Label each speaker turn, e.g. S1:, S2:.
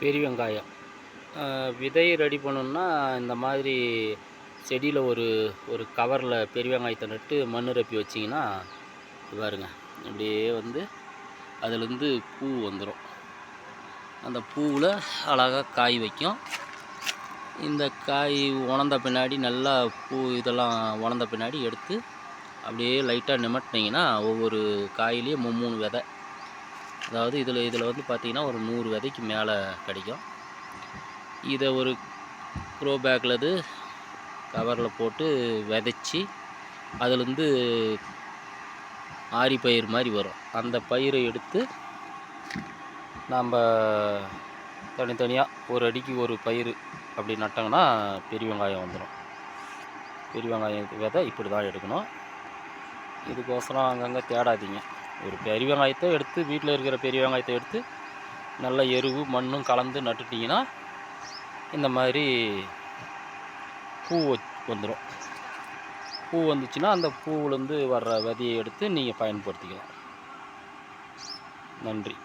S1: பெரிய வெங்காயம். விதையை விதை ரெடி பண்ணணுன்னா இந்த மாதிரி செடியில் ஒரு ஒரு கவரில் பெரிய வெங்காயத்தை நட்டு மண் ரப்பி வச்சிங்கன்னா பாருங்க இப்படியே வந்து அதுலேருந்து பூ வந்துடும் அந்த பூவில் அழகாக காய் வைக்கும். இந்த காய் உணர்ந்த பின்னாடி நல்லா பூ இதெல்லாம் உணர்ந்த பின்னாடி எடுத்து அப்படியே லைட்டாக நிமட்டினீங்கன்னா ஒவ்வொரு காயிலையும் மூணு விதை. அதாவது இதில் இதில் வந்து பார்த்தீங்கன்னா ஒரு நூறு விதைக்கு மேலே கிடைக்கும். இதை ஒரு க்ரோ பேக்கில் இது கவரில் போட்டு விதைச்சி அதுலேருந்து ஆரி பயிர் மாதிரி வரும். அந்த பயிரை எடுத்து நம்ம தனித்தனியாக ஒரு அடிக்கு ஒரு பயிர் அப்படி நட்டாங்கன்னா பெரிய வெங்காயம் வந்துடும் பெரிய வெங்காயம் விதை இப்படி தான் எடுக்கணும். இதுக்கோசரம் அங்கங்கே தேடாதீங்க. ஒரு பெரிய வெங்காயத்தை எடுத்து வீட்டில் இருக்கிற பெரிய வெங்காயத்தை எடுத்து நல்ல எருவு மண்ணும் கலந்து நட்டுட்டிங்கன்னா இந்த மாதிரி பூ வந்துடும் பூ வந்துச்சுன்னா அந்த பூவுலேருந்து வர்ற விதையை எடுத்து நீங்கள் பயன்படுத்திக்கலாம். நன்றி.